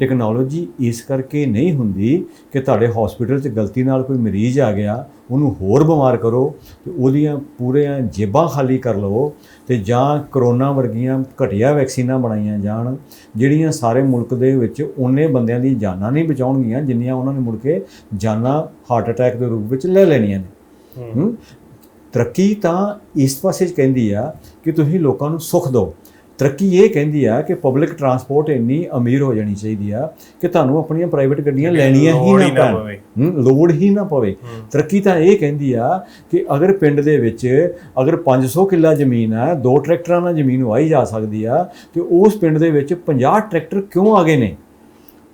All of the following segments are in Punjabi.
ਟੈਕਨੋਲੋਜੀ ਇਸ ਕਰਕੇ ਨਹੀਂ ਹੁੰਦੀ ਕਿ ਤੁਹਾਡੇ ਹਸਪੀਟਲ 'ਚ ਗਲਤੀ ਨਾਲ ਕੋਈ ਮਰੀਜ਼ ਆ ਗਿਆ ਉਹਨੂੰ ਹੋਰ ਬਿਮਾਰ ਕਰੋ ਤੇ ਉਹਦੀਆਂ ਪੂਰੀਆਂ ਜੇਬਾਂ ਖਾਲੀ ਕਰ ਲਵੋ ਤੇ ਜਾਂ ਕਰੋਨਾ ਵਰਗੀਆਂ ਘਟੀਆ ਵੈਕਸੀਨਾਂ ਬਣਾਈਆਂ ਜਾਣ ਜਿਹੜੀਆਂ ਸਾਰੇ ਮੁਲਕ ਦੇ ਵਿੱਚ ਉਹਨੇ ਬੰਦਿਆਂ ਦੀ ਜਾਨਾਂ ਨਹੀਂ ਬਚਾਉਣਗੀਆਂ ਜਿੰਨੀਆਂ ਉਹਨਾਂ ਨੇ ਮੁੜ ਕੇ ਜਾਨਾਂ ਹਾਰਟ ਅਟੈਕ ਦੇ ਰੂਪ ਵਿੱਚ ਲੈ ਲੈਣੀਆਂ ਨੇ। ਤਰੱਕੀ ਤਾਂ ਇਸ ਪਾਸੇ ਕਹਿੰਦੀ ਆ ਕਿ ਤੁਸੀਂ ਲੋਕਾਂ ਨੂੰ ਸੁੱਖ ਦਿਓ। ਤਰੱਕੀ ਇਹ ਕਹਿੰਦੀ ਆ ਕਿ ਪਬਲਿਕ ਟਰਾਂਸਪੋਰਟ ਇੰਨੀ ਅਮੀਰ ਹੋ ਜਾਣੀ ਚਾਹੀਦੀ ਆ ਕਿ ਤੁਹਾਨੂੰ ਆਪਣੀਆਂ ਪ੍ਰਾਈਵੇਟ ਗੱਡੀਆਂ ਲੈਣੀਆਂ ਹੀ ਨਾ ਪੈਣ। ਲੋੜ ਹੀ ਨਾ ਪਵੇ। ਤਰੱਕੀ ਤਾਂ ਇਹ ਕਹਿੰਦੀ ਆ ਕਿ ਅਗਰ ਪਿੰਡ ਦੇ ਵਿੱਚ ਅਗਰ 500 ਕਿੱਲਾ ਜ਼ਮੀਨ ਆ ਦੋ ਟਰੈਕਟਰਾਂ ਨਾਲ ਜ਼ਮੀਨ ਵਾਹੀ ਜਾ ਸਕਦੀ ਆ ਤੇ ਉਸ ਪਿੰਡ ਦੇ ਵਿੱਚ 50 ਟਰੈਕਟਰ ਕਿਉਂ ਆ ਗਏ ਨੇ?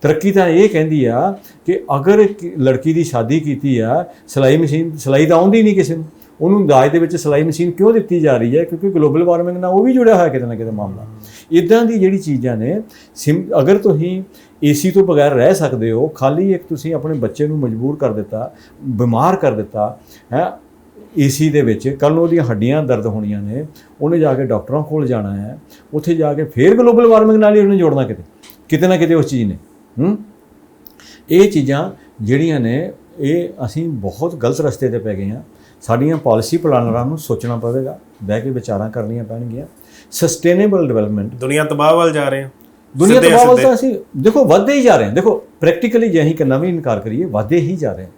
ਤਰੱਕੀ ਤਾਂ ਇਹ ਕਹਿੰਦੀ ਆ ਕਿ ਅਗਰ ਲੜਕੀ ਦੀ ਸ਼ਾਦੀ ਕੀਤੀ ਆ ਸਿਲਾਈ ਮਸ਼ੀਨ ਸਿਲਾਈ ਤਾਂ ਆਉਂਦੀ ਨਹੀਂ ਕਿਸੇ ਨੂੰ। ਉਹਨੂੰ ਦਾਜ ਦੇ ਵਿੱਚ ਸਿਲਾਈ ਮਸ਼ੀਨ ਕਿਉਂ ਦਿੱਤੀ ਜਾ ਰਹੀ ਹੈ? ਕਿਉਂਕਿ ਗਲੋਬਲ ਵਾਰਮਿੰਗ ਨਾਲ ਉਹ ਵੀ ਜੁੜਿਆ ਹੋਇਆ ਕਿਤੇ ਨਾ ਕਿਤੇ ਮਾਮਲਾ। ਇਦਾਂ ਦੀ ਜਿਹੜੀ ਚੀਜ਼ਾਂ ਨੇ, ਸਿਮ- ਅਗਰ ਤੁਸੀਂ ਏਸੀ ਤੋਂ ਬਗੈਰ ਰਹਿ ਸਕਦੇ ਹੋ, ਖਾਲੀ ਇੱਕ ਤੁਸੀਂ ਆਪਣੇ ਬੱਚੇ ਨੂੰ ਮਜਬੂਰ ਕਰ ਦਿੱਤਾ, ਬਿਮਾਰ ਕਰ ਦਿੱਤਾ, ਹੈ ਏਸੀ ਦੇ ਵਿੱਚ ਕੱਲ ਨੂੰ ਉਹਦੀਆਂ ਹੱਡੀਆਂ ਦਰਦ ਹੋਣੀਆਂ ਨੇ, ਉਹਨੇ ਜਾ ਕੇ ਡਾਕਟਰਾਂ ਕੋਲ ਜਾਣਾ ਹੈ, ਉੱਥੇ ਜਾ ਕੇ ਫੇਰ ਗਲੋਬਲ ਵਾਰਮਿੰਗ ਨਾਲ ਹੀ ਉਹਨੂੰ ਜੋੜਨਾ ਕਿਤੇ ਕਿਤੇ ਨਾ ਕਿਤੇ ਉਸ ਚੀਜ਼ ਨੇ, ਹੂੰ? ਇਹ ਚੀਜ਼ਾਂ ਜਿਹੜੀਆਂ ਨੇ, ਇਹ ਅਸੀਂ ਬਹੁਤ ਗਲਤ ਰਸਤੇ ਤੇ ਪੈ ਗਏ ਹਾਂ। ਸਾਡੀਆਂ ਪਾਲਿਸੀ ਪਲਾਨਰਾਂ ਨੂੰ ਸੋਚਣਾ ਪਵੇਗਾ ਬਹਿ ਕੇ ਵਿਚਾਰਾਂ ਕਰਨੀਆਂ ਪੈਣਗੀਆਂ। ਸਸਟੇਨੇਬਲ ਡਿਵੈਲਪਮੈਂਟ ਦੁਨੀਆ ਤਬਾਹ ਵੱਲ ਜਾ ਰਹੇ ਆ ਦੁਨੀਆ ਤਬਾਹ ਵੱਲ। ਤਾਂ ਅਸੀਂ ਦੇਖੋ ਵੱਧਦੇ ਹੀ ਜਾ ਰਹੇ ਹਾਂ। ਦੇਖੋ ਪ੍ਰੈਕਟੀਕਲੀ ਜੇ ਅਸੀਂ ਕਿੰਨਾ ਵੀ ਇਨਕਾਰ ਕਰੀਏ ਵੱਧਦੇ ਹੀ ਜਾ ਰਹੇ ਹਾਂ।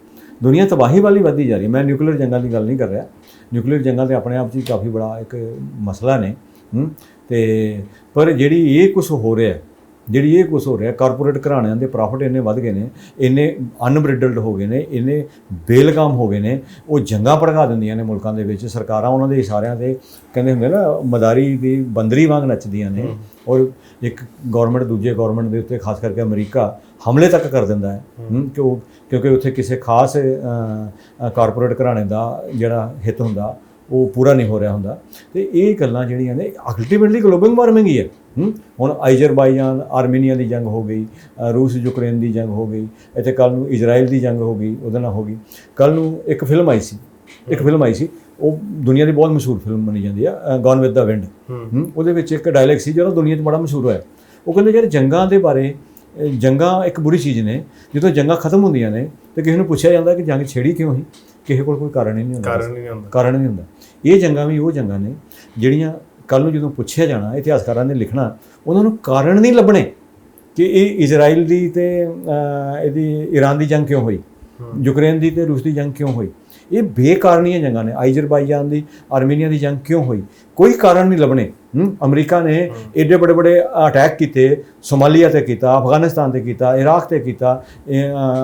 ਦੁਨੀਆ ਤਬਾਹੀ ਵਾਲੀ ਵੱਧਦੀ ਜਾ ਰਹੀ ਹੈ। ਮੈਂ ਨਿਊਕਲੀਅਰ ਜੰਗਾਂ ਦੀ ਗੱਲ ਨਹੀਂ ਕਰ ਰਿਹਾ। ਨਿਊਕਲੀਅਰ ਜੰਗਾਂ ਤੇ ਆਪਣੇ ਆਪ 'ਚ ਹੀ ਕਾਫੀ ਬੜਾ ਇੱਕ ਮਸਲਾ ਨੇ। ਹੂੰ? ਤੇ ਪਰ ਜਿਹੜੀ ਇਹ ਕੁਝ ਹੋ ਰਿਹਾ ਹੈ, ਜਿਹੜੀ ਇਹ ਕੁਝ ਹੋ ਰਿਹਾ ਕਾਰਪੋਰੇਟ ਘਰਾਣਿਆਂ ਦੇ ਪ੍ਰੋਫਿਟ ਇੰਨੇ ਵੱਧ ਗਏ ਨੇ ਇੰਨੇ ਅਨਬ੍ਰਿਡਲਡ ਹੋ ਗਏ ਨੇ ਇੰਨੇ ਬੇਲਗਾਮ ਹੋ ਗਏ ਨੇ ਉਹ ਜੰਗਾਂ ਭੜਕਾ ਦਿੰਦੀਆਂ ਨੇ ਮੁਲਕਾਂ ਦੇ ਵਿੱਚ ਸਰਕਾਰਾਂ ਉਹਨਾਂ ਦੇ ਇਸ਼ਾਰਿਆਂ ਤੇ ਕਹਿੰਦੇ ਹੁੰਦੇ ਨਾ ਮਦਾਰੀ ਦੀ ਬੰਦਰੀ ਵਾਂਗ ਨੱਚਦੀਆਂ ਨੇ ਔਰ ਇੱਕ ਗਵਰਨਮੈਂਟ ਦੂਜੇ ਗਵਰਨਮੈਂਟ ਦੇ ਉੱਤੇ ਖਾਸ ਕਰਕੇ ਅਮਰੀਕਾ ਹਮਲੇ ਤੱਕ ਕਰ ਦਿੰਦਾ ਹੈ ਕਿਉਂ ਕਿਉਂਕਿ ਉੱਥੇ ਕਿਸੇ ਖਾਸ ਕਾਰਪੋਰੇਟ ਘਰਾਣੇ ਦਾ ਜਿਹੜਾ ਹਿੱਤ ਹੁੰਦਾ ਉਹ ਪੂਰਾ ਨਹੀਂ ਹੋ ਰਿਹਾ ਹੁੰਦਾ। ਤੇ ਇਹ ਗੱਲਾਂ ਜਿਹੜੀਆਂ ਨੇ ਅਲਟੀਮੇਟਲੀ ਗਲੋਬਲ ਵਾਰਮਿੰਗ ਹੀ ਹੈ। ਹੁਣ ਆਇਜ਼ਰਬਾਈਜਾਨ ਆਰਮੀਨੀਆ ਦੀ ਜੰਗ ਹੋ ਗਈ ਰੂਸ ਯੂਕਰੇਨ ਦੀ ਜੰਗ ਹੋ ਗਈ ਇੱਥੇ ਕੱਲ ਨੂੰ ਇਜ਼ਰਾਈਲ ਦੀ ਜੰਗ ਹੋ ਗਈ ਉਹਦੇ ਨਾਲ ਹੋ ਗਈ। ਕੱਲ ਨੂੰ ਇੱਕ ਫਿਲਮ ਆਈ ਸੀ ਇੱਕ ਫਿਲਮ ਆਈ ਸੀ ਉਹ ਦੁਨੀਆ ਦੀ ਬਹੁਤ ਮਸ਼ਹੂਰ ਫਿਲਮ ਮੰਨੀ ਜਾਂਦੀ ਆ ਗੋਨ ਵਿਦ ਦਾ ਵਿੰਡ ਉਹਦੇ ਵਿੱਚ ਇੱਕ ਡਾਇਲੌਗ ਸੀ ਜਿਹੜਾ ਦੁਨੀਆ 'ਚ ਬੜਾ ਮਸ਼ਹੂਰ ਹੋਇਆ। ਉਹ ਕਹਿੰਦੇ ਯਾਰ ਜੰਗਾਂ ਦੇ ਬਾਰੇ ਜੰਗਾਂ ਇੱਕ ਬੁਰੀ ਚੀਜ਼ ਨੇ ਜਦੋਂ ਜੰਗਾਂ ਖਤਮ ਹੁੰਦੀਆਂ ਨੇ ਤੇ ਕਿਸੇ ਨੂੰ ਪੁੱਛਿਆ ਜਾਂਦਾ ਕਿ ਜੰਗ ਛੇੜੀ ਕਿਉਂ ਸੀ ਕਿਸੇ ਕੋਲ ਕੋਈ ਕਾਰਨ ਹੀ ਨਹੀਂ ਹੁੰਦਾ। ਕਾਰਨ ਨਹੀਂ ਹੁੰਦਾ। ਕਾਰਨ ਨਹੀਂ ਹੁੰਦਾ। ਇਹ ਜੰਗਾਂ ਵੀ ਉਹ ਜੰਗਾਂ ਨੇ ਜਿਹੜੀਆਂ ਕੱਲ ਨੂੰ ਜਦੋਂ ਪੁੱਛਿਆ ਜਾਣਾ ਇਤਿਹਾਸਕਾਰਾਂ ਨੇ ਲਿਖਣਾ ਉਹਨਾਂ ਨੂੰ ਕਾਰਨ ਨਹੀਂ ਲੱਭਣੇ ਕਿ ਇਹ ਇਜ਼ਰਾਈਲ ਦੀ ਤੇ ਇਹਦੀ ਈਰਾਨ ਦੀ ਜੰਗ ਕਿਉਂ ਹੋਈ? ਯੂਕਰੇਨ ਦੀ ਤੇ ਰੂਸ ਦੀ ਜੰਗ ਕਿਉਂ ਹੋਈ? ਇਹ ਬੇਕਾਰਨੀਆਂ ਜੰਗਾਂ ਨੇ। ਆਇਜ਼ਰਬਾਈਜਾਨ ਦੀ ਆਰਮੀਨੀਆ ਦੀ ਜੰਗ ਕਿਉਂ ਹੋਈ? ਕੋਈ ਕਾਰਨ ਨਹੀਂ ਲੱਭਣੇ। ਅਮਰੀਕਾ ਨੇ ਏਡੇ ਬੜੇ ਬੜੇ ਅਟੈਕ ਕੀਤੇ ਸੋਮਾਲੀਆ ਤੇ ਕੀਤਾ ਅਫਗਾਨਿਸਤਾਨ ਤੇ ਕੀਤਾ ਇਰਾਕ ਤੇ ਕੀਤਾ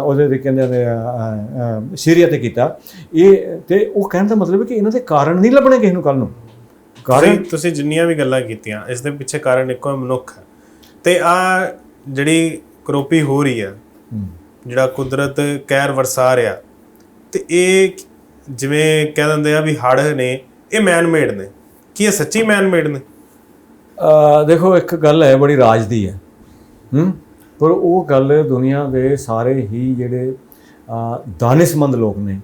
ਉਹਦੇ ਤੇ ਕਹਿੰਦੇ ਨੇ ਸੀਰੀਆ ਤੇ ਕੀਤਾ। ਇਹ ਤੇ ਉਹ ਕਹਿਣ ਦਾ ਮਤਲਬ ਹੈ ਕਿ ਇਹਨਾਂ ਦੇ ਕਾਰਨ ਨਹੀਂ ਲੱਭਣੇ ਕਿਸੇ ਨੂੰ ਕੱਲ ਨੂੰ। ਕਾਰਨ ਤੁਸੀਂ ਜਿੰਨੀਆਂ ਵੀ ਗੱਲਾਂ ਕੀਤੀਆਂ ਇਸ ਦੇ ਪਿੱਛੇ ਕਾਰਨ ਇੱਕੋ ਹੈ ਮਨੁੱਖ ਹੈ। ਤੇ ਆ ਜਿਹੜੀ ਕਰੋਪੀ ਹੋ ਰਹੀ ਹੂੰ। ਜਿਹੜਾ ਕੁਦਰਤ ਕਹਿਰ ਵਰਸਾ ਰਿਹਾ ਤੇ ਇਹ ਜਿਵੇਂ ਕਹਿ ਦਿੰਦੇ ਆ ਵੀ ਹੜ੍ਹ ਨੇ ਇਹ ਮੈਨ ਮੇਡ ਨੇ। ਕੀ ਇਹ ਸੱਚੀ ਮੈਨ ਮੇਡ ਨੇ? ਅ, ਦੇਖੋ ਇੱਕ ਗੱਲ ਹੈ ਬੜੀ ਰਾਜ ਦੀ ਹੈ। ਹੂੰ? ਪਰ ਉਹ ਗੱਲ ਦੁਨੀਆ ਦੇ ਸਾਰੇ ਹੀ ਜਿਹੜੇ ਦਾਨਿਸ਼ਮੰਦ ਲੋਕ ਨੇ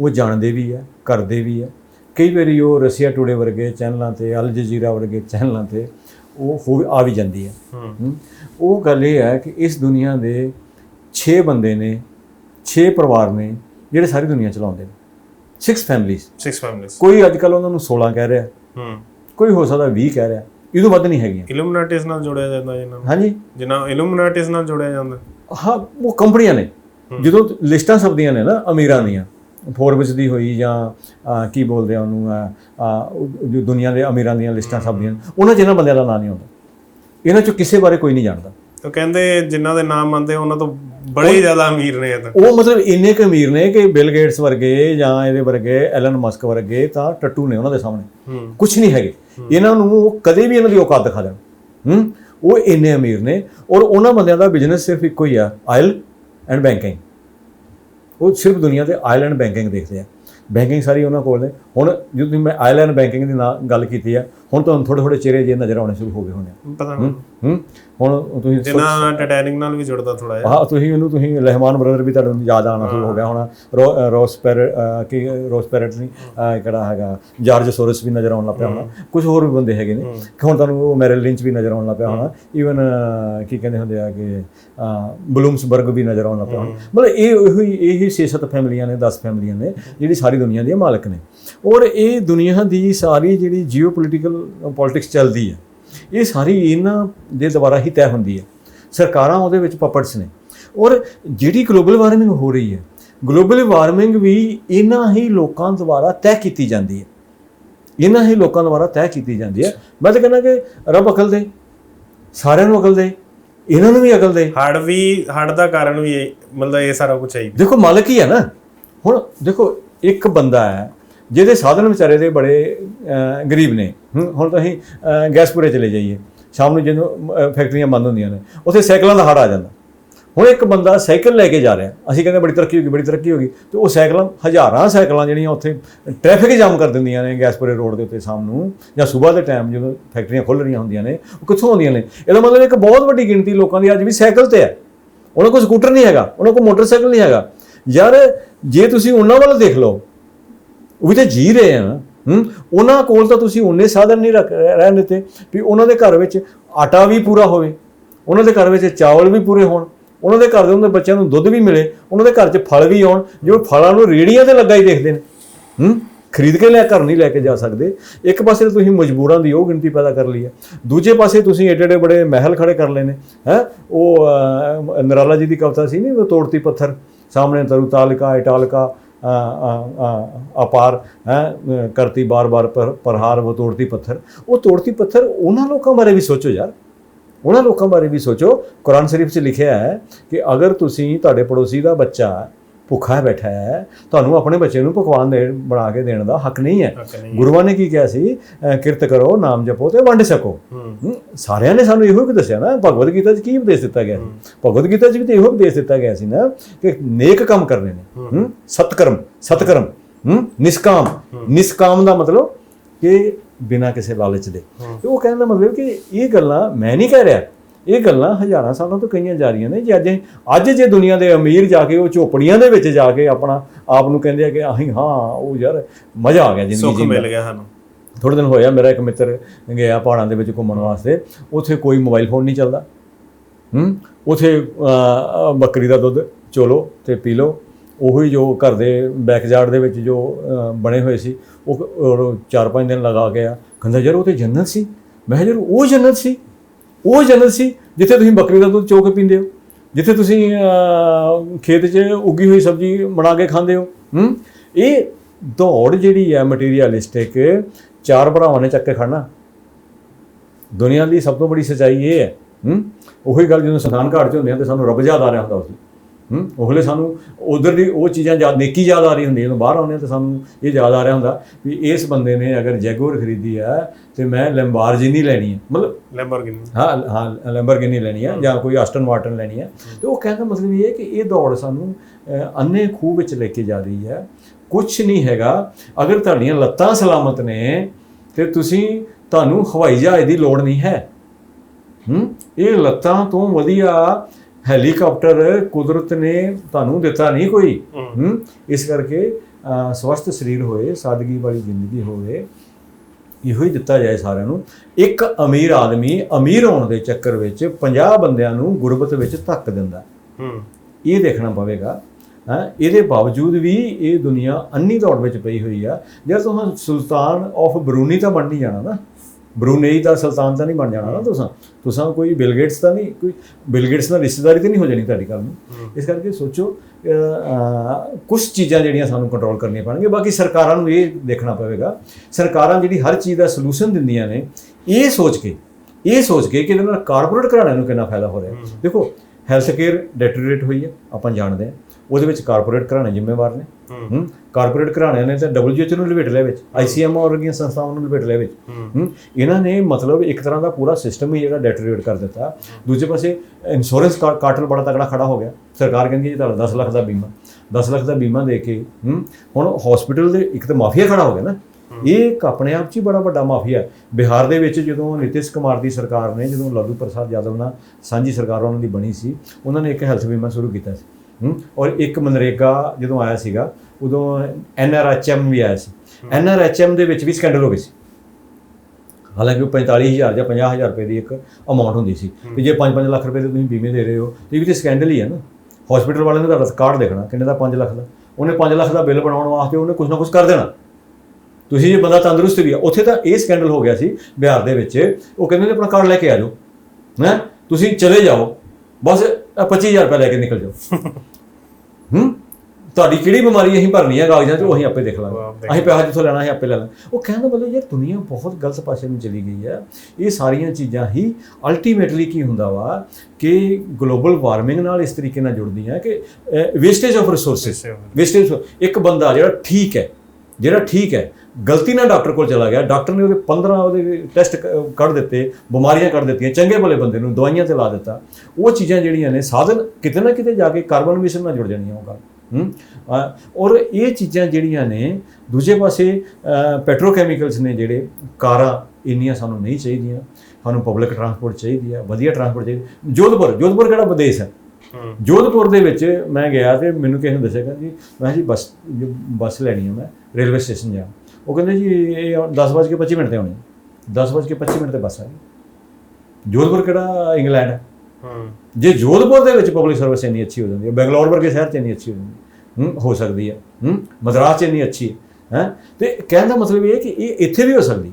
ਉਹ ਜਾਣਦੇ ਵੀ ਹੈ ਕਰਦੇ ਵੀ ਹੈ। ਕਈ ਵਾਰੀ ਉਹ ਰਸ਼ੀਆ ਟੂਡੇ ਵਰਗੇ ਚੈਨਲਾਂ ਤੇ ਅਲ ਜਜ਼ੀਰਾ ਵਰਗੇ ਚੈਨਲਾਂ ਤੇ ਉਹ ਹੋ ਆ ਵੀ ਜਾਂਦੀ ਹੂੰ। ਉਹ ਗੱਲ ਇਹ ਹੈ ਕਿ ਇਸ ਦੁਨੀਆ ਦੇ 6 ਬੰਦੇ ਨੇ 6 ਪਰਿਵਾਰ ਨੇ ਜਿਹੜੇ ਸਾਰੀ ਦੁਨੀਆ ਚਲਾਉਂਦੇ ਨੇ। 6 ਫੈਮਲੀਜ਼ ਸਿਕਸ ਫੈਮਿਲੀਜ਼ ਕੋਈ ਅੱਜ ਕੱਲ ਉਹਨਾਂ ਨੂੰ 16 ਕਹਿ ਰਿਹਾ। ਹੂੰ। ਕੋਈ ਹੋ ਸਕਦਾ 20 ਕਹਿ ਰਿਹਾ। ਇਹ ਤੋਂ ਵੱਧ ਨਹੀਂ ਹੈਗੀਆਂ। ਇਲੂਮੀਨਾਟਿਸ ਨਾਲ ਜੋੜਿਆ ਜਾਂਦਾ ਜਿਹਨਾਂ ਨੂੰ। ਹਾਂਜੀ। ਜਿਨ੍ਹਾਂ ਇਲੂਮੀਨਾਟਿਸ ਨਾਲ ਜੋੜਿਆ ਜਾਂਦਾ। ਹਾਂ ਉਹ ਕੰਪਨੀਆਂ ਨੇ। ਜਦੋਂ ਲਿਸਟਾਂ ਸਬਦੀਆਂ ਨੇ ਨਾ ਅਮੀਰਾਂ ਦੀਆਂ। ਫੋਰਬਸ ਦੀ ਹੋਈ ਜਾਂ ਕੀ ਬੋਲਦੇ ਆ ਉਹਨੂੰ ਜੋ ਦੁਨੀਆ ਦੇ ਅਮੀਰਾਂ ਦੀਆਂ ਲਿਸਟਾਂ ਸਬਦੀਆਂ ਉਹਨਾਂ ਜਿਹਨਾਂ ਬੰਦਿਆਂ ਦਾ ਨਾਂ ਨਹੀਂ ਆਉਂਦਾ। ਇਹਨਾਂ ਚੋਂ ਕਿਸੇ ਬਾਰੇ ਕੋਈ ਨਹੀਂ ਜਾਣਦਾ। ਉਹ ਕਹਿੰਦੇ ਜਿਨ੍ਹਾਂ ਦੇ ਨਾਮ ਆਉਂਦੇ ਉਹਨਾਂ ਤੋਂ ਬੜੇ ਜ਼ਿਆਦਾ ਅਮੀਰ ਨੇ ਇਹ ਤਾਂ। ਉਹ ਮਤਲਬ ਇੰਨੇ ਕੁ ਅਮੀਰ ਨੇ ਕਿ ਬਿਲ ਗੇਟਸ ਵਰਗੇ ਜਾਂ ਇਹਦੇ ਵਰਗੇ ਐਲਨ ਮਸਕ ਵਰਗੇ ਤਾਂ ਟੱਟੂ ਨੇ ਉਹਨਾਂ ਦੇ ਸਾਹਮਣੇ। ਕੁਝ ਨਹੀਂ ਹੈਗੇ। ਇਹਨਾਂ ਨੂੰ ਉਹ ਕਦੇ ਵੀ ਇਹਨਾਂ ਦੀ ਔਕਾਤ ਦਿਖਾ ਦੇਣ। ਹੂੰ? ਉਹ ਇੰਨੇ ਅਮੀਰ ਨੇ ਔਰ ਉਹਨਾਂ ਬੰਦਿਆਂ ਦਾ ਬਿਜ਼ਨਸ ਸਿਰਫ ਇੱਕੋ ਹੀ ਆ ਆਇਲ ਐਂਡ ਬੈਂਕਿੰਗ ਉਹ ਸਿਰਫ ਦੁਨੀਆ ਤੇ ਆਇਲ ਐਂਡ ਬੈਂਕਿੰਗ ਦੇਖਦੇ ਆ। ਬੈਂਕਿੰਗ ਸਾਰੀ ਉਹਨਾਂ ਕੋਲ ਨੇ। ਹੁਣ ਜਦੋਂ ਮੈਂ ਆਇਲ ਐਂਡ ਬੈਂਕਿੰਗ ਦੀ ਗੱਲ ਕੀਤੀ ਆ ਹੁਣ ਤੁਹਾਨੂੰ ਥੋੜੇ ਥੋੜੇ ਚਿਹਰੇ ਜੇ ਨਜ਼ਰ ਆਉਣੇ ਸ਼ੁਰੂ ਹੋ ਗਏ ਹੋਣੇ ਪਤਾ ਹੂੰ ਨਹੀਂ ਹੂੰ ਹੁਣ ਤੁਸੀਂ ਜਿੰਨਾ ਟੈਟੈਨਿਕ ਨਾਲ ਵੀ ਜੁੜਦਾ ਥੋੜਾ ਜਿਹਾ। ਆਹ ਤੁਸੀਂ ਉਹਨੂੰ ਤੁਸੀਂ ਰਹਿਮਾਨ ਬ੍ਰਦਰ ਵੀ ਤੁਹਾਨੂੰ ਯਾਦ ਆਉਣਾ ਸ਼ੁਰੂ ਹੋ ਗਿਆ ਹੋਣਾ। ਰੋ- ਅ, ਰੋਸਪੈਰ ਅ, ਕੀ ਰੋਸਪੈਰਟ ਨਹੀਂ ਅ, ਕਿਹੜਾ ਹੈਗਾ? ਜਾਰਜ ਸੋਰਸ ਵੀ ਨਜ਼ਰ ਆਉਣ ਲੱਗ ਪਿਆ ਹੋਣਾ। ਕੁਝ ਹੋਰ ਵੀ ਬੰਦੇ ਹੈਗੇ ਨੇ। ਹੁਣ ਤੁਹਾਨੂੰ ਉਹ ਮੈਰਲ ਲਿੰਚ ਵੀ ਨਜ਼ਰ ਆਉਣ ਲੱਗ ਪਿਆ ਹੋਣਾ। ਈਵਨ ਕੀ ਕਹਿੰਦੇ ਹੁੰਦੇ ਆ ਕਿ ਬਲੂਮਸਬਰਗ ਵੀ ਨਜ਼ਰ ਆਉਣ ਲੱਗ ਪਿਆ ਹੋਣਾ। ਮਤਲਬ ਇਹ ਇਹ ਹੀ 6-7 ਫੈਮਲੀਆਂ ਨੇ 10 ਫੈਮਲੀਆਂ ਨੇ ਜਿਹੜੀ ਸਾਰੀ ਦੁਨੀਆ ਦੀਆਂ ਮਾਲਕ ਨੇ। ਔਰ ਇਹ ਦੁਨੀਆ ਦੀ ਸਾਰੀ ਜਿਹੜੀ ਜੀਓਪੋਲਿਟੀਕਲ ਪੋਲਿਟਿਕਸ ਚੱਲਦੀ ਹੈ ਇਹ ਸਾਰੀ ਇਹਨਾਂ ਦੇ ਦੁਆਰਾ ਹੀ ਤੈਅ ਹੁੰਦੀ ਹੈ ਸਰਕਾਰਾਂ ਉਹਦੇ ਵਿੱਚ ਪਪਟਸ ਨੇ। ਔਰ ਜਿਹੜੀ ਗਲੋਬਲ ਵਾਰਮਿੰਗ ਹੋ ਰਹੀ ਹੈ ਗਲੋਬਲ ਵਾਰਮਿੰਗ ਵੀ ਇਹਨਾਂ ਹੀ ਲੋਕਾਂ ਦੁਆਰਾ ਤੈਅ ਕੀਤੀ ਜਾਂਦੀ ਹੈ ਇਹਨਾਂ ਹੀ ਲੋਕਾਂ ਦੁਆਰਾ ਤੈਅ ਕੀਤੀ ਜਾਂਦੀ ਹੈ ਮੈਂ ਤਾਂ ਕਹਿੰਦਾ ਕਿ ਰੱਬ ਅਕਲ ਦੇ ਸਾਰਿਆਂ ਨੂੰ ਅਕਲ ਦੇ ਇਹਨਾਂ ਨੂੰ ਵੀ ਅਕਲ ਦੇ। ਹੜ ਵੀ ਹੜ ਦਾ ਕਾਰਨ ਵੀ ਇਹ ਮਤਲਬ ਇਹ ਸਾਰਾ ਕੁਝ ਹੈ ਹੀ। ਦੇਖੋ ਮਾਲਕ ਹੀ ਹੈ ਨਾ। ਹੁਣ ਦੇਖੋ ਇੱਕ ਬੰਦਾ ਹੈ ਜਿਹਦੇ ਸਾਧਨ ਵਿਚਾਰੇ ਦੇ ਬੜੇ ਗਰੀਬ ਨੇ। ਹੁਣ ਤੁਸੀਂ ਗੈਸਪੁਰੇ ਚਲੇ ਜਾਈਏ। ਸ਼ਾਮ ਨੂੰ ਜਦੋਂ ਫੈਕਟਰੀਆਂ ਬੰਦ ਹੁੰਦੀਆਂ ਨੇ, ਉੱਥੇ ਸਾਈਕਲਾਂ ਦਾ ਹੜ ਆ ਜਾਂਦਾ। ਹੁਣ ਇੱਕ ਬੰਦਾ ਸਾਈਕਲ ਲੈ ਕੇ ਜਾ ਰਿਹਾ। ਅਸੀਂ ਕਹਿੰਦੇ ਬੜੀ ਤਰੱਕੀ ਹੋ ਗਈ, ਬੜੀ ਤਰੱਕੀ ਹੋ ਗਈ। ਤੇ ਉਹ ਸਾਈਕਲਾਂ, ਹਜ਼ਾਰਾਂ ਸਾਈਕਲਾਂ ਜਿਹੜੀਆਂ ਉੱਥੇ ਟ੍ਰੈਫਿਕ ਜਾਮ ਕਰ ਦਿੰਦੀਆਂ ਨੇ ਗੈਸਪੁਰੇ ਰੋਡ ਦੇ ਉੱਤੇ ਸ਼ਾਮ ਨੂੰ, ਜਾਂ ਸਵੇਰ ਦੇ ਟਾਈਮ ਜਦੋਂ ਫੈਕਟਰੀਆਂ ਖੁੱਲ੍ਹ ਰਹੀਆਂ ਹੁੰਦੀਆਂ ਨੇ, ਉਹ ਕਿੱਥੋਂ ਆਉਂਦੀਆਂ ਨੇ? ਇਹਦਾ ਮਤਲਬ ਇੱਕ ਬਹੁਤ ਵੱਡੀ ਗਿਣਤੀ ਲੋਕਾਂ ਦੀ ਅੱਜ ਵੀ ਸਾਈਕਲ ਤੇ ਹੈ। ਉਹਨਾਂ ਕੋਲ ਸਕੂਟਰ ਨਹੀਂ ਹੈਗਾ, ਉਹਨਾਂ ਕੋਲ ਮੋਟਰਸਾਈਕਲ ਨਹੀਂ ਹੈਗਾ। ਯਾਰ, ਜੇ ਤੁਸੀਂ ਉਹਨਾਂ ਵੱਲ ਦੇਖ ਲਓ ਉਹ ਵੀ ਤਾਂ ਜੀ ਰਹੇ ਆ ਹੂੰ? ਉਹਨਾਂ ਕੋਲ ਤਾਂ ਤੁਸੀਂ ਉਹਨੇ ਸਾਧਨ ਨਹੀਂ ਰੱਖ ਰਹਿਣ ਦਿੱਤੇ ਵੀ ਉਹਨਾਂ ਦੇ ਘਰ ਵਿੱਚ ਆਟਾ ਵੀ ਪੂਰਾ ਹੋਵੇ ਉਹਨਾਂ ਦੇ ਘਰ ਵਿੱਚ ਚਾਵਲ ਵੀ ਪੂਰੇ ਹੋਣ ਉਹਨਾਂ ਦੇ ਘਰ ਦੇ ਉਹਨਾਂ ਦੇ ਬੱਚਿਆਂ ਨੂੰ ਦੁੱਧ ਵੀ ਮਿਲੇ ਉਹਨਾਂ ਦੇ ਘਰ 'ਚ ਫਲ ਵੀ ਆਉਣ ਜੋ ਫਲਾਂ ਨੂੰ ਰੇੜੀਆਂ ਤੇ ਲੱਗਾ ਹੀ ਦੇਖਦੇ ਨੇ ਹੂੰ? ਖਰੀਦ ਕੇ ਲੈ ਘਰ ਨਹੀਂ ਲੈ ਕੇ ਜਾ ਸਕਦੇ। ਇੱਕ ਪਾਸੇ ਤਾਂ ਤੁਸੀਂ ਮਜਬੂਰਾਂ ਦੀ ਉਹ ਗਿਣਤੀ ਪੈਦਾ ਕਰ ਲਈ ਹੈ ਦੂਜੇ ਪਾਸੇ ਤੁਸੀਂ ਏਡੇ ਏਡੇ ਬੜੇ ਮਹਿਲ ਖੜੇ ਕਰ ਲਏ ਨੇ ਹੈ? ਉਹ ਅਹ, ਨਰਾਲਾ ਜੀ ਦੀ ਕਵਿਤਾ ਸੀ ਨਹੀਂ ਉਹ ਤੋੜਤੀ ਪੱਥਰ ਸਾਹਮਣੇ ਤਰੂ ਤਾਲਕਾ ਇਟਾਲਕਾ ਅਪਾਰ, ਹੈ, ਕਰਤੀ ਬਾਰ-ਬਾਰ ਪਰ, ਪ੍ਰਹਾਰ ਉਹ ਤੋੜਤੀ ਪੱਥਰ। ਉਹ ਤੋੜਤੀ ਪੱਥਰ ਉਹਨਾਂ ਲੋਕਾਂ ਬਾਰੇ ਵੀ ਸੋਚੋ ਯਾਰ। ਉਹਨਾਂ ਲੋਕਾਂ ਬਾਰੇ ਵੀ ਸੋਚੋ। ਕੁਰਾਨ ਸ਼ਰੀਫ 'ਚ ਲਿਖਿਆ ਹੈ ਕਿ ਅਗਰ ਤੁਸੀਂ ਤੁਹਾਡੇ ਪੜੋਸੀ ਦਾ ਬੱਚਾ ਭੁੱਖਾ ਬੈਠਾ ਹੈ ਤੁਹਾਨੂੰ ਆਪਣੇ ਬੱਚੇ ਨੂੰ ਪਕਵਾਨ ਦੇ ਬਣਾ ਕੇ ਦੇਣ ਦਾ ਹੱਕ ਨਹੀਂ ਹੈ। ਗੁਰੂਆਂ ਨੇ ਕੀ ਕਿਹਾ ਸੀ? ਕਿਰਤ ਕਰੋ ਨਾਮ ਜਪੋ ਤੇ ਵੰਡ ਸਕੋ। ਸਾਰਿਆਂ ਨੇ ਸਾਨੂੰ ਇਹੋ ਹੀ ਦੱਸਿਆ ਨਾ ਭਗਵਦ ਗੀਤਾ 'ਚ ਕੀ ਉਪਦੇਸ਼ ਦਿੱਤਾ ਗਿਆ? ਸੀ ਭਗਵਦ ਗੀਤਾ 'ਚ ਵੀ ਤੇ ਇਹੋ ਉਪਦੇਸ਼ ਦਿੱਤਾ ਗਿਆ ਸੀ ਨਾ ਕਿ ਨੇਕ ਕੰਮ ਕਰਨੇ ਨੇ। ਸਤਕਰਮ ਸਤਕਰਮ। ਨਿਸਕਾਮ। ਨਿਸਕਾਮ ਦਾ ਮਤਲਬ ਕਿ ਬਿਨਾਂ ਕਿਸੇ ਲਾਲਚ ਦੇ। ਉਹ ਕਹਿਣ ਦਾ ਮਤਲਬ ਕਿ ਇਹ ਗੱਲਾਂ ਮੈਂ ਨਹੀਂ ਕਹਿ ਰਿਹਾ। ਇਹ ਗੱਲਾਂ ਹਜ਼ਾਰਾਂ ਸਾਲਾਂ ਤੋਂ ਕਈਆਂ ਜਾ ਰਹੀਆਂ ਨੇ ਜੇ ਅੱਜ ਅੱਜ ਜੇ ਦੁਨੀਆ ਦੇ ਅਮੀਰ ਜਾ ਕੇ ਉਹ ਝੋਪੜੀਆਂ ਦੇ ਵਿੱਚ ਜਾ ਕੇ ਆਪਣਾ ਆਪ ਨੂੰ ਕਹਿੰਦੇ ਆ ਕਿ ਅਸੀਂ ਹਾਂ ਉਹ ਯਾਰ ਮਜ਼ਾ ਆ ਗਿਆ ਜ਼ਿੰਦਗੀ ਸੁੱਖ ਮਿਲ ਗਿਆ ਸਾਨੂੰ। ਥੋੜੇ ਦਿਨ ਹੋਇਆ ਮੇਰਾ ਇੱਕ ਮਿੱਤਰ ਗਿਆ ਪਹਾੜਾਂ ਦੇ ਵਿੱਚ ਘੁੰਮਣ ਵਾਸਤੇ। ਉੱਥੇ ਕੋਈ ਮੋਬਾਈਲ ਫੋਨ ਨਹੀਂ ਚੱਲਦਾ। ਹੂੰ? ਉੱਥੇ ਬੱਕਰੀ ਦਾ ਦੁੱਧ ਚੋਲੋ ਤੇ ਪੀ ਲਓ। ਉਹੀ ਜੋ ਘਰ ਦੇ ਬੈਕਯਾਰਡ ਦੇ ਵਿੱਚ ਜੋ ਬਣੇ ਹੋਏ ਸੀ ਉਹ ਔਰ ਚਾਰ ਪੰਜ ਦਿਨ ਲਗਾ ਕੇ ਆ। ਕਹਿੰਦਾ ਯਾਰ ਉਹ ਤੇ ਜੰਨਤ ਸੀ। ਮੈਂ ਯਾਰ ਉਹ ਜੰਨਤ ਸੀ? ਉਹ ਚੈਨਲ ਸੀ ਜਿੱਥੇ ਤੁਸੀਂ ਬੱਕਰੀ ਦਾ ਦੁੱਧ ਚੋ ਕੇ ਪੀਂਦੇ ਹੋ, ਜਿੱਥੇ ਤੁਸੀਂ ਖੇਤ 'ਚ ਉੱਗੀ ਹੋਈ ਸਬਜ਼ੀ ਬਣਾ ਕੇ ਖਾਂਦੇ ਹੋ, ਹੂੰ? ਇਹ ਦੌੜ ਜਿਹੜੀ ਹੈ ਮਟੀਰੀਅਲਿਸਟਿਕ ਚਾਰ ਭਰਾਵਾਂ ਨੇ ਚੱਕ ਕੇ ਖੜਨਾ ਦੁਨੀਆ ਦੀ ਸਭ ਤੋਂ ਬੜੀ ਸਚਾਈ ਇਹ ਹੈ, ਹੂੰ? ਉਹੀ ਗੱਲ ਜਦੋਂ ਸੰਦਾਨ ਘਾਟ 'ਚ ਹੁੰਦੇ ਆ ਤੇ ਸਾਨੂੰ ਰੱਬ ਯਾਦ ਆ ਰਿਹਾ ਹੁੰਦਾ ਉਸ ਹੂੰ? ਉਹਲੇ ਸਾਨੂੰ ਉਧਰ ਦੀ ਉਹ ਚੀਜ਼ਾਂ ਯਾਦ ਨੇਕੀ ਯਾਦ ਆ ਰਹੀ ਹੁੰਦੀ ਜਦੋਂ ਬਾਹਰ ਆਉਂਦੇ ਤੇ ਸਾਨੂੰ ਇਹ ਯਾਦ ਆ ਰਿਹਾ ਹੁੰਦਾ ਵੀ ਇਸ ਬੰਦੇ ਨੇ ਅਗਰ ਜੈਗੁਅਰ ਖਰੀਦੀ ਆ ਤੇ ਮੈਂ ਲੈਂਬਾਰਜਿਨੀ ਲੈਣੀ ਹੈ। ਮਤਲਬ ਲੈਂਬਰਗਿਨੀ। ਹਾਂ ਹਾਂ ਲੈਂਬਰਗਿਨੀ ਲੈਣੀ ਹੈ ਜਾਂ ਕੋਈ ਆਸਟਨ ਮਾਰਟਨ ਲੈਣੀ ਹੈ। ਤੇ ਉਹ ਕਹਿੰਦਾ ਮਤਲਬ ਇਹ ਹੈ ਕਿ ਇਹ ਦੌੜ ਸਾਨੂੰ ਅੰਨੇ ਖੂਹ ਵਿੱਚ ਲੈ ਕੇ ਜਾ ਰਹੀ ਹੈ। ਕੁਝ ਨਹੀਂ ਹੈਗਾ। ਅਗਰ ਤੁਹਾਡੀਆਂ ਲੱਤਾਂ ਸਲਾਮਤ ਨੇ ਤੇ ਤੁਸੀਂ ਤੁਹਾਨੂੰ ਹਵਾਈ ਜਹਾਜ਼ ਦੀ ਲੋੜ ਨਹੀਂ ਹੈ। ਹੂੰ? ਇਹ ਲੱਤਾਂ ਤੋਂ ਵਧੀਆ ਹੈਲੀਕਾਪਟਰ ਕੁਦਰਤ ਨੇ ਤੁਹਾਨੂੰ ਦਿੱਤਾ ਨਹੀਂ ਕੋਈ। ਹੂੰ। ਇਸ ਕਰਕੇ ਸਵਸਥ ਸਰੀਰ ਹੋਏ ਸਾਦਗੀ ਵਾਲੀ ਜ਼ਿੰਦਗੀ ਹੋਵੇ ਇਹੋ ਹੀ ਦਿੱਤਾ ਜਾਏ ਸਾਰਿਆਂ ਨੂੰ। ਇੱਕ ਅਮੀਰ ਆਦਮੀ ਅਮੀਰ ਹੋਣ ਦੇ ਚੱਕਰ ਵਿੱਚ 50 ਬੰਦਿਆਂ ਨੂੰ ਗੁਰਬਤ ਵਿੱਚ ਧੱਕ ਦਿੰਦਾ। ਹੂੰ। ਇਹ ਦੇਖਣਾ ਪਵੇਗਾ। ਹਾਂ? ਇਹਦੇ ਬਾਵਜੂਦ ਵੀ ਇਹ ਦੁਨੀਆ ਅੰਨੀ ਦੌੜ ਵਿੱਚ ਪਈ ਹੋਈ ਆ। ਜੇ ਤੁਸੀਂ ਸੁਲਤਾਨ ਆਫ ਬਰੂਨੀ ਤਾਂ ਬਣ ਨਹੀਂ ਜਾਣਾ ਨਾ। ਬਰੂਨੇਈ ਦਾ ਸੁਲਤਾਨ ਤਾਂ ਨਹੀਂ ਬਣ ਜਾਣਾ ਨਾ ਤੁਸੀਂ। ਤੁਸੀਂ ਕੋਈ ਬਿਲ ਗੇਟਸ ਤਾਂ ਨਹੀਂ ਕੋਈ ਬਿਲ ਗੇਟਸ ਨਾਲ ਰਿਸ਼ਤੇਦਾਰੀ ਤੇ ਨਹੀਂ ਹੋ ਜਾਣੀ ਤੁਹਾਡੀ ਕੱਲ ਨੂੰ। ਇਸ ਕਰਕੇ ਸੋਚੋ ਕੁਝ ਚੀਜ਼ਾਂ ਜਿਹੜੀਆਂ ਸਾਨੂੰ ਕੰਟਰੋਲ ਕਰਨੀਆਂ ਪੈਣਗੀਆਂ। ਬਾਕੀ ਸਰਕਾਰਾਂ ਨੂੰ ਇਹ ਦੇਖਣਾ ਪਵੇਗਾ। ਸਰਕਾਰਾਂ ਜਿਹੜੀ ਹਰ ਚੀਜ਼ ਦਾ ਸੋਲੂਸ਼ਨ ਦਿੰਦੀਆਂ ਨੇ ਇਹ ਸੋਚ ਕੇ ਇਹ ਸੋਚ ਕੇ ਕਿ ਇਹਦੇ ਨਾਲ ਕਾਰਪੋਰੇਟ ਘਰਾਣਿਆਂ ਨੂੰ ਕਿੰਨਾ ਫਾਇਦਾ ਹੋ ਰਿਹਾ। ਦੇਖੋ ਹੈਲਥ ਕੇਅਰ ਡੈਟਰੀਏਟ ਹੋਈ ਹੈ ਆਪਾਂ ਜਾਣਦੇ ਹਾਂ। ਉਹਦੇ ਵਿੱਚ ਕਾਰਪੋਰੇਟ ਘਰਾਣੇ ਜ਼ਿੰਮੇਵਾਰ ਨੇ। ਹੂੰ। ਕਾਰਪੋਰੇਟ ਘਰਾਣਿਆਂ ਨੇ ਤਾਂ WHO ਨੂੰ ਲਪੇਟ ਲਿਆ ਵਿੱਚ ICMR ਵਰਗੀਆਂ ਸੰਸਥਾਵਾਂ ਨੂੰ ਲਪੇਟ ਲਿਆ ਵਿੱਚ। ਇਹਨਾਂ ਨੇ ਮਤਲਬ ਇੱਕ ਤਰ੍ਹਾਂ ਦਾ ਪੂਰਾ ਸਿਸਟਮ ਹੀ ਜਿਹੜਾ ਡੈਟਰੀਏਟ ਕਰ ਦਿੱਤਾ। ਦੂਜੇ ਪਾਸੇ ਇੰਸ਼ੋਰੈਂਸ ਕਾਰਟਲ ਬੜਾ ਤਗੜਾ ਖੜਾ ਹੋ ਗਿਆ। ਸਰਕਾਰ ਕਹਿੰਦੀ ਹੈ ਜੀ ਤੁਹਾਡਾ 10 ਲੱਖ ਦਾ ਬੀਮਾ 10 ਲੱਖ ਦਾ ਬੀਮਾ ਦੇ ਕੇ ਹੁਣ ਹਸਪੀਟਲ ਦੇ ਇੱਕ ਤਾਂ ਮਾਫੀਆ ਖੜਾ ਹੋ ਗਿਆ ਨਾ। ਇਹ ਇੱਕ ਆਪਣੇ ਆਪ 'ਚ ਹੀ ਬੜਾ ਵੱਡਾ ਮਾਫੀਆ ਬਿਹਾਰ ਦੇ ਵਿੱਚ ਜਦੋਂ ਨਿਤਿਸ਼ ਕੁਮਾਰ ਦੀ ਸਰਕਾਰ ਨੇ ਜਦੋਂ ਲਾਲੂ ਪ੍ਰਸਾਦ ਯਾਦਵ ਨਾਲ ਸਾਂਝੀ ਸਰਕਾਰ ਉਹਨਾਂ ਦੀ ਬਣੀ ਸੀ ਉਹਨਾਂ ਨੇ ਇੱਕ ਹੈਲਥ ਬੀਮਾ ਸ਼ੁਰੂ ਕੀਤਾ ਸੀ। ਔਰ ਇੱਕ ਮਨਰੇਗਾ ਜਦੋਂ ਆਇਆ ਸੀਗਾ ਉਦੋਂ ਐਨਆਰਐਚਐਮ ਵੀ ਆਇਆ ਸੀ। ਐਨਆਰਐਚਐਮ ਦੇ ਵਿੱਚ ਵੀ ਸਕੈਂਡਲ ਹੋ ਗਏ ਸੀ। ਹਾਲਾਂਕਿ ਉਹ 45000 ਜਾਂ 50000 ਰੁਪਏ ਦੀ ਇੱਕ ਅਮਾਉਂਟ ਹੁੰਦੀ ਸੀ। ਤੇ ਜੇ 5-5 ਲੱਖ ਰੁਪਏ ਦੇ ਤੁਸੀਂ ਬੀਮੇ ਦੇ ਰਹੇ ਹੋ ਤੇ ਇਹ ਵੀ ਤੇ ਸਕੈਂਡਲ ਹੀ ਹੈ ਨਾ। ਹਸਪੀਟਲ ਵਾਲਿਆਂ ਨੇ ਤੁਹਾਡਾ ਕਾਰਡ ਦੇਖਣਾ ਕਿੰਨੇ ਦਾ 5 ਲੱਖ ਦਾ। ਉਹਨੇ 5 ਲੱਖ ਦਾ ਬਿੱਲ ਬਣਾਉਣ ਵਾਸਤੇ ਉਹਨੇ ਕੁਝ ਨਾ ਕੁਝ ਕਰ ਦੇਣਾ। ਤੁਸੀਂ ਜੇ ਬੰਦਾ ਤੰਦਰੁਸਤ ਵੀ ਆ ਉੱਥੇ ਤਾਂ ਇਹ ਸਕੈਂਡਲ ਹੋ ਗਿਆ ਸੀ ਬਿਹਾਰ ਦੇ ਵਿੱਚ। ਉਹ ਕਹਿੰਦੇ ਨੇ ਆਪਣਾ ਕਾਰਡ ਲੈ ਕੇ ਆ ਜਾਓ। ਹੈ? ਤੁਸੀਂ ਚਲੇ ਜਾਓ। ਬਸ ਆਹ 25000 ਰੁਪਏ ਲੈ ਕੇ ਨਿਕਲ ਜਾਓ। ਹੂੰ? ਤੁਹਾਡੀ ਕਿਹੜੀ ਬਿਮਾਰੀ ਅਸੀਂ ਭਰਨੀ ਹੈ ਕਾਗਜ਼ਾਂ 'ਚ ਉਹ ਅਸੀਂ ਆਪੇ ਦੇਖ ਲਾਂਗੇ। ਅਸੀਂ ਪੈਸਾ ਜਿੱਥੋਂ ਲੈਣਾ ਅਸੀਂ ਆਪੇ ਲੈ ਲਾਂਗੇ। ਉਹ ਕਹਿਣ ਦਾ ਮਤਲਬ ਯਾਰ ਦੁਨੀਆ ਬਹੁਤ ਗਲਤ ਪਾਸੇ ਨੂੰ ਚਲੀ ਗਈ ਹੈ ਇਹ ਸਾਰੀਆਂ ਚੀਜ਼ਾਂ ਹੀ ਅਲਟੀਮੇਟਲੀ ਕੀ ਹੁੰਦਾ ਵਾ ਕਿ ਗਲੋਬਲ ਵਾਰਮਿੰਗ ਨਾਲ ਇਸ ਤਰੀਕੇ ਨਾਲ ਜੁੜਦੀਆਂ ਕਿ ਵੇਸਟੇਜ ਆਫ ਰਿਸੋਰਸਸ ਵੇਸਟੇਜ ਇੱਕ ਬੰਦਾ ਜਿਹੜਾ ਠੀਕ ਹੈ ਜਿਹੜਾ ਠੀਕ ਹੈ ਗਲਤੀ ਨਾਲ ਡਾਕਟਰ ਕੋਲ ਚਲਾ ਗਿਆ। ਡਾਕਟਰ ਨੇ ਉਹਦੇ 15 ਉਹਦੇ ਟੈਸਟ ਕੱਢ ਦਿੱਤੇ ਬਿਮਾਰੀਆਂ ਕੱਢ ਦਿੱਤੀਆਂ ਚੰਗੇ ਭਲੇ ਬੰਦੇ ਨੂੰ ਦਵਾਈਆਂ ਤੇ ਲਾ ਦਿੱਤਾ। ਉਹ ਚੀਜ਼ਾਂ ਜਿਹੜੀਆਂ ਨੇ ਸਾਧਨ ਕਿਤੇ ਨਾ ਕਿਤੇ ਜਾ ਕੇ ਕਾਰਬਨ ਮਿਸ਼ਨ ਨਾਲ ਜੁੜ ਜਾਣੀਆਂ ਉਹ ਗੱਲ। ਹੂੰ? ਔਰ ਇਹ ਚੀਜ਼ਾਂ ਜਿਹੜੀਆਂ ਨੇ ਦੂਜੇ ਪਾਸੇ ਪੈਟਰੋਕੈਮੀਕਲਸ ਨੇ ਜਿਹੜੇ ਕਾਰਾਂ ਇੰਨੀਆਂ ਸਾਨੂੰ ਨਹੀਂ ਚਾਹੀਦੀਆਂ। ਸਾਨੂੰ ਪਬਲਿਕ ਟਰਾਂਸਪੋਰਟ ਚਾਹੀਦੀ ਹੈ ਵਧੀਆ ਟਰਾਂਸਪੋਰਟ ਚਾਹੀਦੀ। ਜੋਧਪੁਰ ਜੋਧਪੁਰ ਕਿਹੜਾ ਵਿਦੇਸ਼ ਹੈ? ਜੋਧਪੁਰ ਦੇ ਵਿੱਚ ਮੈਂ ਗਿਆ ਤੇ ਮੈਨੂੰ ਕਿਸੇ ਨੇ ਦੱਸਿਆ ਕਿ ਜੀ ਮੈਂ ਜੀ ਬੱਸ ਬੱਸ ਲੈਣੀ ਹੈ ਮੈਂ ਰੇਲਵੇ ਸਟੇਸ਼ਨ ਜਾ ਉਹ ਕਹਿੰਦੇ ਜੀ ਇਹ 10:25 ਮਿੰਟ ਤੇ ਆਉਣੀ 10:25 ਮਿੰਟ ਤੇ ਬੱਸ ਆ ਗਈ। ਜੋਧਪੁਰ ਕਿਹੜਾ? ਇੰਗਲੈਂਡ। ਹੈ। ਹੂੰ ਜੇ ਜੋਧਪੁਰ ਦੇ ਵਿੱਚ ਪਬਲਿਕ ਸਰਵਿਸ ਇੰਨੀ ਅੱਛੀ ਹੋ ਜਾਂਦੀ ਹੈ ਬੈਂਗਲੌਰ ਵਰਗੇ ਸ਼ਹਿਰ 'ਚ ਇੰਨੀ ਅੱਛੀ ਹੋ ਜਾਂਦੀ ਹੈ ਹੂੰ ਸਕਦੀ ਹੈ ਹੂੰ ਮਦਰਾਸ 'ਚ ਇੰਨੀ ਅੱਛੀ ਹੈ ਹੈਂ? ਤੇ ਕਹਿਣ ਦਾ ਮਤਲਬ ਇਹ ਹੈ ਕਿ ਇਹ ਇੱਥੇ ਵੀ ਹੋ ਸਕਦੀ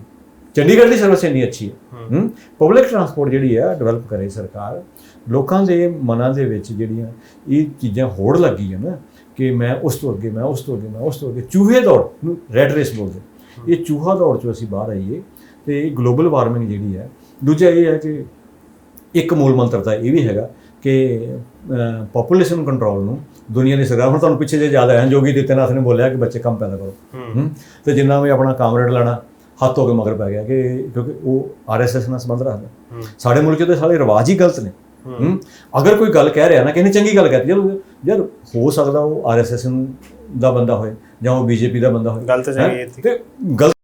ਚੰਡੀਗੜ੍ਹ ਦੀ ਸਰਵਿਸ ਇੰਨੀ ਅੱਛੀ ਹੈ ਹੂੰ। ਪਬਲਿਕ ਟਰਾਂਸਪੋਰਟ ਜਿਹੜੀ ਹੈ ਡਿਵੈਲਪ ਕਰੇ ਸਰਕਾਰ ਲੋਕਾਂ ਦੇ ਮਨਾਂ ਦੇ ਵਿੱਚ ਜਿਹੜੀਆਂ ਇਹ ਚੀਜ਼ਾਂ ਹੋੜ ਲੱਗੀ ਹੈ ਨਾ ਕਿ ਮੈਂ ਉਸ ਤੋਂ ਅੱਗੇ ਮੈਂ ਉਸ ਤੋਂ ਅੱਗੇ ਮੈਂ ਉਸ ਤੋਂ ਅੱਗੇ ਚੂਹੇ ਦੌੜ ਨੂੰ ਰੈਡ ਰੇਸ ਬੋਲਦੇ ਇਹ ਚੂਹਾ ਦੌੜ ਚੋਂ ਅਸੀਂ ਬਾਹਰ ਆਈਏ ਤੇ ਗਲੋਬਲ ਵਾਰਮਿੰਗ ਜਿਹੜੀ ਹੈ ਦੂਜਾ ਇਹ ਹੈ ਕਿ ਇੱਕ ਮੂਲ ਮੰਤਰ ਤਾਂ ਇਹ ਵੀ ਹੈਗਾ ਕਿ ਪੋਪੂਲੇਸ਼ਨ ਕੰਟਰੋਲ ਨੂੰ ਦੁਨੀਆ ਦੀ ਸਰਕਾਰ ਹੁਣ ਤੁਹਾਨੂੰ ਪਿੱਛੇ ਜੇ ਯਾਦ ਆਇਆ ਜੋਗੀ ਦਿੱਤੇਨਾਥ ਨੇ ਬੋਲਿਆ ਕਿ ਬੱਚੇ ਕਮ ਪੈਦਾ ਕਰੋ। ਹੂੰ। ਤੇ ਜਿੰਨਾ ਵੀ ਆਪਣਾ ਕਾਮਰੇਡ ਲੈਣਾ ਹੱਥ ਹੋ ਕੇ ਮਗਰ ਪੈ ਗਿਆ ਕਿ ਕਿਉਂਕਿ ਉਹ ਆਰਐਸਐਸ ਨਾਲ ਸੰਬੰਧ ਰੱਖਦਾ। ਹੂੰ। ਸਾਡੇ ਮੁਲਕ ਤੇ ਸਾਰੇ ਰਿਵਾਜ ਹੀ ਗਲਤ ਨੇ। ਹੂੰ। ਅਗਰ ਕੋਈ ਗੱਲ ਕਹਿ ਰਿਹਾ ਨਾ ਕਿਸੇ ਨੇ ਚੰਗੀ ਗੱਲ ਕਹਿਤੀ ਚਲੋ ਯਾਰ ਹੋ ਸਕਦਾ ਉਹ ਆਰਐਸਐਸ ਦਾ ਬੰਦਾ ਹੋਏ ਜਾਂ ਉਹ ਬੀਜੇਪੀ ਦਾ ਬੰਦਾ ਹੋਏ ਗੱਲ ਤਾਂ ਹੈਂ? ਚੰਗੀ ਹੈ ਤੇ ਗਲਤ